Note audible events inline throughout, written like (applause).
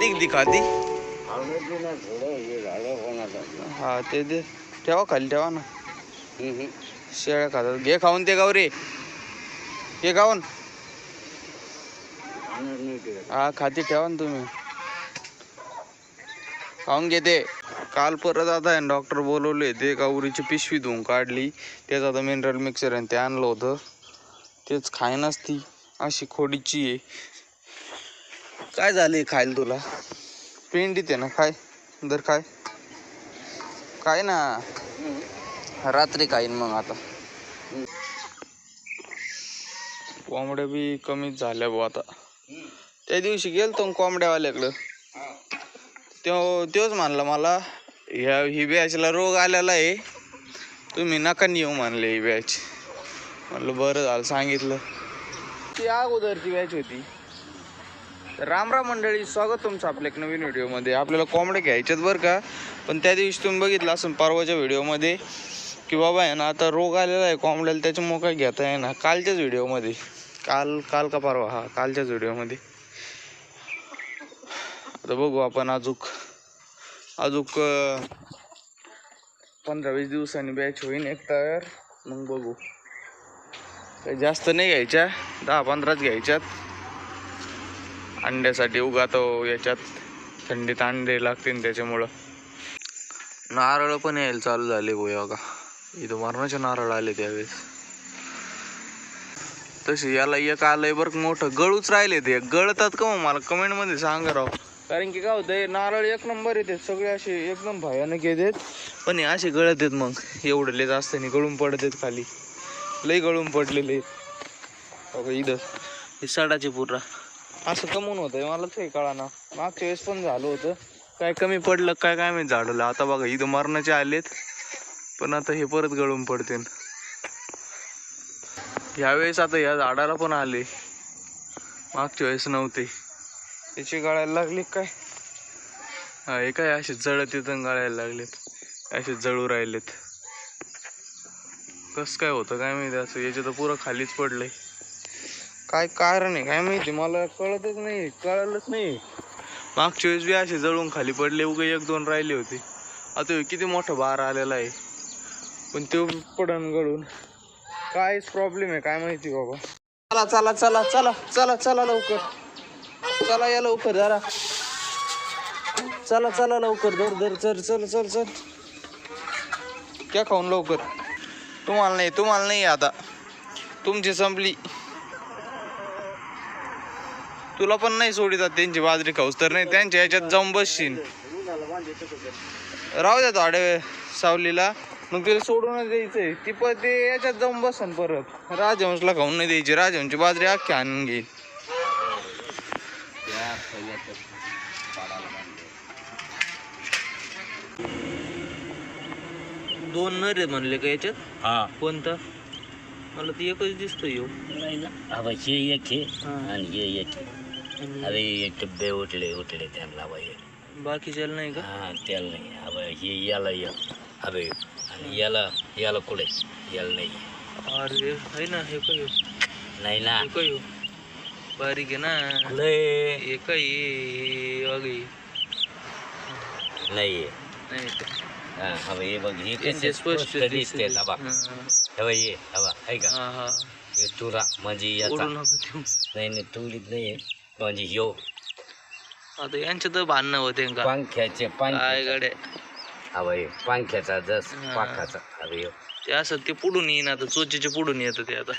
खाती ती खाती हा ते दे. ठेवा खाली ठेवा ना. शेळ्या खातात. घे खाऊन ते गाव रे घे खाऊन. हा खाती ठेवा ना तुम्ही. खाऊन घेते. काल परत आता आहे डॉक्टर बोलवले ते गावरीची पिशवी धुवून काढली. तेच आता मिनरल मिक्सर आहे ते आणलं होतं. तेच खायनाच ती. अशी खोडीची आहे. काय झाले खायला तुला? पेंडीत आहे ना काय दर काय काय ना. रात्री खाईन मग आता. कोंबड्या बी कमीच झाल्या भाऊ आता. त्या दिवशी गेलतो कोंबड्यावाल्याकडं. तो तोच म्हणला मला ह्या ही बॅचला रोग आलेला आहे. तुम्ही नका येऊ म्हणले ही बॅच. म्हणलं बरं झालं सांगितलं. ती अगोदरची बॅच होती. राम राम मंडळी स्वागत तुमचं आपल्या एक नवीन व्हिडिओमध्ये. आपल्याला कोंबड्या घ्यायच्यात बरं का पण त्या दिवशी तुम्ही बघितलं असं परवाच्या व्हिडिओमध्ये की बाबा आहे ना आता रोग आलेला आहे कोंबड्याला त्याच्यामुळं काय घेता आहे ना कालच्याच व्हिडिओमध्ये. काल काल का परवा? हा कालच्याच व्हिडिओमध्ये. आता बघू आपण अजूक अजूक पंधरा वीस दिवसांनी बॅच होईन एक तयार मग बघू. काही जास्त नाही घ्यायच्या दहा पंधराच घ्यायच्यात. अंड्यासाठी उगातो याच्यात थंडीत अंडे लागतील त्याच्यामुळं. नारळ पण यायला चालू झाले गोया का इथं मरणाचे नारळ आले त्यावेळेस. तसे याला एक आलंय बरं मोठं. गळूच राहिले ते. गळतात का मग मला? कमेंटमध्ये सांगा राव. कारण की काय होतंय नारळ एक नंबर येते सगळे असे एकदम भयानक येतात. पण हे असे गळत आहेत मग. एवढं लेत असताना गळून पडत आहेत खाली. लई गळून पडलेले इथं. हे सडाचे पुरा. असं कमवून होतंय मला ते कळाना. मागच्या वेळेस पण झालं होतं. काय कमी पडलं काय काय माहिती झाडलं आता बघा इथं मरणाचे आलेत. पण आता हे परत गळून पडतील यावेळेस आता या झाडाला पण आले. मागच्या वेळेस नव्हते. त्याची गळायला लागली काय? हा हे काय असे जळत तिथं गळायला लागलेत. असे जळू राहिलेत. कस काय होतं काय माहिती असं. याचे तर पुरं खालीच पडलंय. काय कारण आहे काय माहिती? मला कळतच नाही कळलंच नाही. मागच्या वेळेस बी असे जळून खाली पडले उगे एक दोन राहिले होते. आता हे किती मोठा बार आलेला आहे. पण तो पडण गळून. कायच प्रॉब्लेम आहे काय माहिती बाबा. चला चला चला चला चला चला लवकर. चला या लवकर जरा. चला चला लवकर. धर धर चल चल चल चल. क्या खाऊन लवकर? तुम्हाला नाही तुम्हाला नाही आता. तुमची संपली. तुला पण नाही सोडितात त्यांची बाजरी खाऊस तर नाही त्यांच्या ह्याच्यात जाऊन बसशील राहू द्या थोड्या सावलीला. मग तिला सोडूनच द्यायचंय. ती पण ते याच्यात जाऊन बसन परत. राजहंसला खाऊन नाही द्यायची. राजहंसची बाजरी अख्खी आणून घेईल दोन नर आहे म्हणले का याच्यात हा. कोणता? मला ती एकच दिसतो येऊ नाही ना. अबा हे एक आहे आणि हे एक आहे. अरे एक डब्बे उठले उठले त्यांना बाई बाकीच्याला नाही का? हा त्याला नाही. अबा हे याला या. अबे आणि याला याला कुठे? याला नाही. अरे आहे ना हे काय नाही ना. हे काय बारीक आहे ना. लय हे काय अगे नाही. नाही का? हा अबा हे बघ हे त्यांचे कसे स्पष्ट स्पष्ट दिसते दिसते. अबा हा, हे बघ हे अबा आहे का हा हा. हे तुरा म्हणजे याचा. नाही नाही तुरीत नाही म्हणजे ह्यो आता यांच्या तर भांडणं होते का? पंख्याचे काय पंख्याचे गड्या? अबा पंख्याचा जस हा. पाखाचा. ते असं ते पुढून येईन आता चोचीचे पुढून येतं ते आता.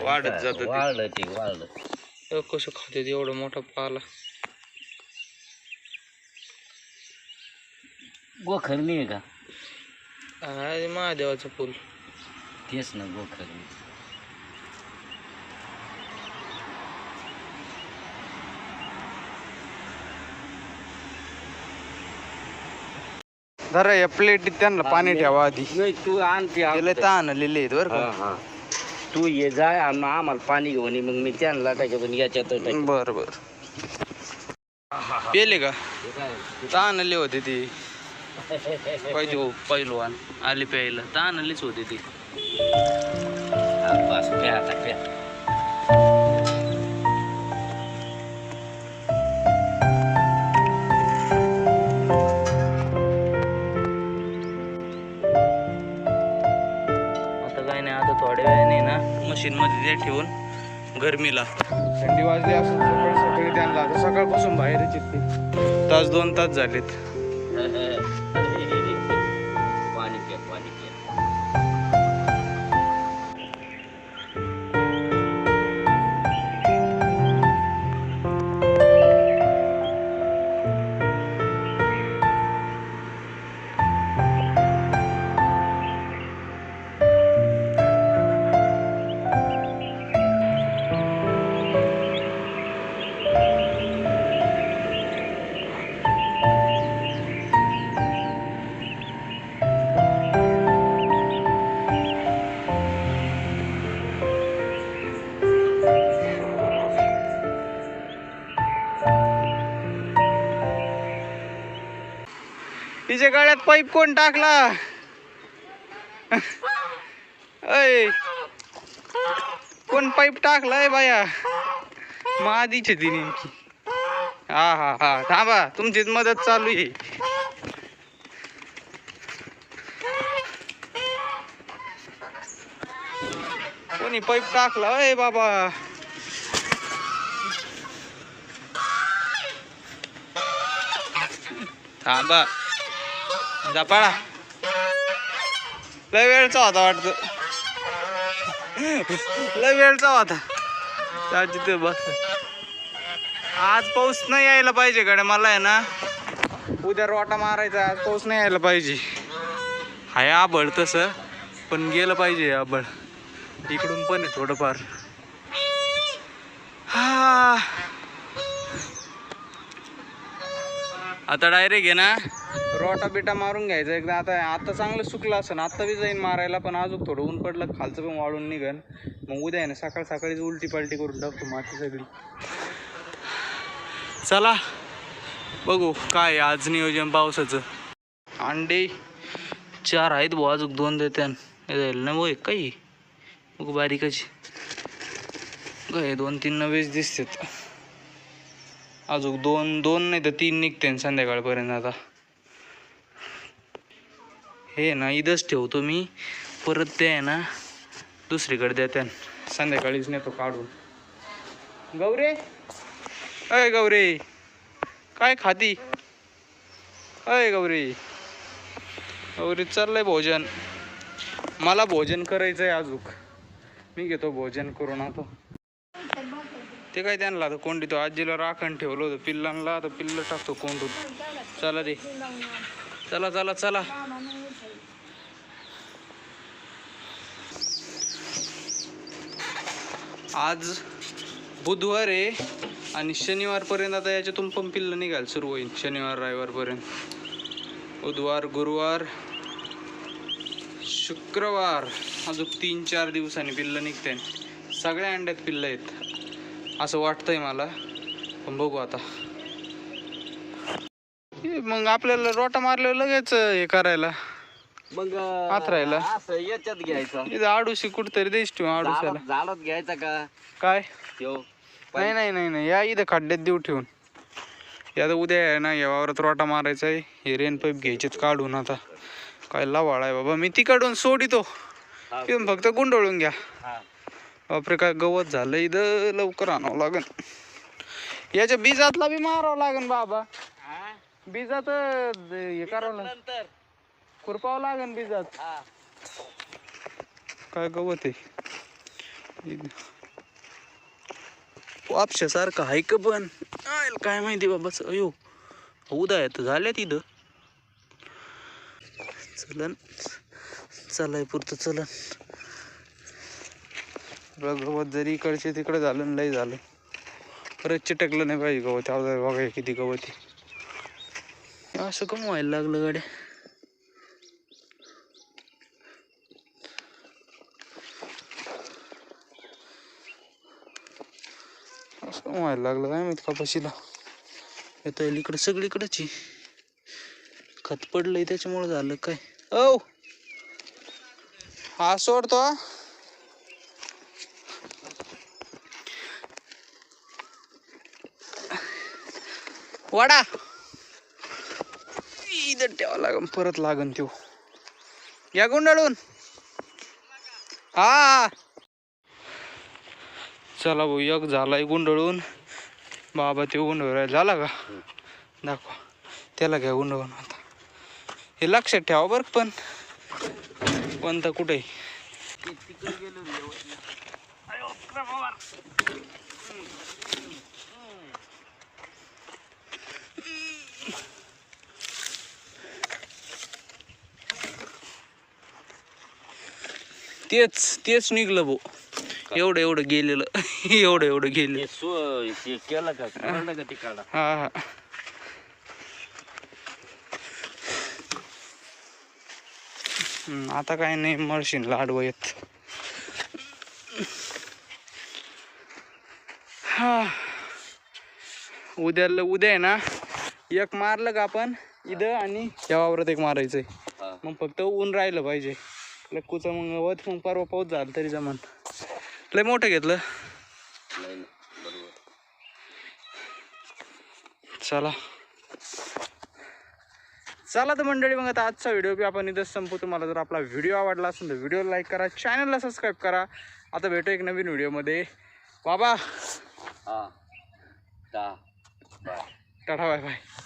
वाढत जातं ते. वाढलं ते वाढलं कसं खाते एवढा मोठा पाला? गोखरणी आहे का? आहे महादेवाचं फुल. तेच ना गोखरणी. जरा या प्लेटीत त्यांना पाणी ठेवा आधी. नाही तू आणते त्याला ताण आलेले आहेत बरं का. तू ये जाय आम- आम्हाला पाणी घेऊन ये, मग मी त्यांना टाकतो याच्यात टाकतो. बर बर. पेले का? ताण आले होते ते. पाहिजे हो पहिलवान आले प्यायला. ताण आलीच होते ती. हा, बस प्या आता प्या. ते ठेवून गरमीला. थंडी वाजली असं सकाळी सकाळी त्यांना. आता सकाळपासून बाहेरच येते तास दोन तास झालेत. तिच्या गळ्यात पाईप कोण टाकला? अय कोण पाईप टाकलाय बाया? मादीची ती नेमकी. हा हा हा थांबा तुमचीच मदत चालू आहे. कोणी पाईप टाकला अय बाबा? थांबा. झपाळा लय वेळचा होता वाटत. लय वेळचा होता. त्या ते बस. आज पाऊस नाही यायला पाहिजे कडे मला आहे ना उद्या रोटा मारायचा आज पाऊस नाही यायला पाहिजे. हाय आबळ तसं पण गेलं पाहिजे आबळ. इकडून पण आहे थोडंफार. हा. आता डायरेक्ट आहे ना रोटा बिटा मारून घ्यायचा. एकदा आता आता चांगलं सुकलं असं आता बी जाईन मारायला पण अजून थोडं ऊन पडलं खालचं पण वाळून निघन. मग उद्या आहे ना सकाळ सकाळीच उलटी पालटी करून टाकतो माती सगळी चला बघू काय आज नियोजन पावसाचं. अंडे चार आहेत भाऊ अजून दोन देत्यान हे जाईल ना काही? बघू बारीकच. काय दोन तीन नवेच दिसतात. अजून दोन दोन नाही तर तीन निघते संध्याकाळपर्यंत आता. हे ना इथंच ठेवतो मी. परत ते आहे ना दुसरीकडे देते संध्याकाळीच नेतो काढून. गौरे? अय गौरे. काय खाती? अय गौरी. गौरी चाललंय भोजन. मला भोजन करायचं आहे अजून मी घेतो भोजन करून आता. ते काय त्यांना आता कोंडी तो आजीला राखण ठेवलं होतं पिल्लांना आता पिल्ल टाकतो कोंडून. चला रे. चला चला चला. आज बुधवार आहे आणि शनिवारपर्यंत आता याच्यातून पण निघायला सुरू होईल शनिवार रविवारपर्यंत. बुधवार गुरुवार शुक्रवार अजून तीन चार दिवसांनी पिल्लं निघते. सगळ्या अंड्यात पिल्लं आहेत असं वाटतंय मला. पण बघू आता. मग आपल्याला रोटा मारल्यावर लगेच हे करायला. मग आथरायला. असं याच्यात घ्यायचा. इथं आडूशी कुठतरी देश ठेवून आडूशाला झाडात झाडात घ्यायचा का? काय? त्यो नाही नाही नाही नाही. या इथं खड्ड्यात देऊ ठेवून. या आता उद्या आहे ना या वावरात रोटा मारायचा आहे. हे रेन पाईप घ्यायचेच काढून आता. काय लावाळ आहे बाबा. मी तिकडून सोडितो. हा. इथून फक्त गुंडळून घ्या. हा. बापरे काय गवत झालं इथं लवकर आणावं लागन. याच्या बीजातला बी मारावं लागन बाबा? बीजात अं, हे करावं लागन. नंतर. खुरपावं लागन बीजात. काय गवत आहे? वापशासारखं आहे का पण? काय माहिती बाबाच अयो. उदा तर झाल्या तिथं चलन. चलाय पुरतं चलन. गवत जरी इकडचे तिकडे झालं लय झालं. परत चिटकलं नाही पाहिजे गवत. अगोदर बघा हे किती गवत आहे. असं कम व्हायला लागलं गाड्या. असं व्हायला लागलं काय माहीत कपाशीला. येतं येईल इकडं सगळीकडंच खत पडलंय त्याच्यामुळे झालं काय? औ! हा सोडतो वाडा! इथं ठेवा लागन परत लागन त्यो. या गुंडाळून. हा. चला भाऊ एक झालाय गुंडळून. बाबा ते गुंडळ झाला का? दाखवा. त्याला घ्या गुंडळून आता. हे लक्षात ठेवा बरं पण. कोणता कुठे? तेच तेच निघलं भाऊ. एवढं एवढं गेलेलं. (laughs) एवढं एवढं गेलेलं. केलं का? का हा हा. आता काय नाही मशीन लाडवं येत हा. उद्याला उद्या आहे ना एक मारलं का आपण? इथं आणि या वावरात एक मारायचंय. मग फक्त ऊन राहिलं पाहिजे. लक्कूचं मग वत मग परवा पाऊस झाला तरी जमान. लय मोठं घेतलं. चला. चला तर मंडळी मग आता आजचा व्हिडिओ बी आपण इथंच संपू तुम्हाला जर आपला व्हिडिओ आवडला असेल तर व्हिडिओ लाईक करा चॅनलला सबस्क्राईब करा. आता भेटू एक नवीन व्हिडिओमध्ये बाबा. हा. Tata bye bye.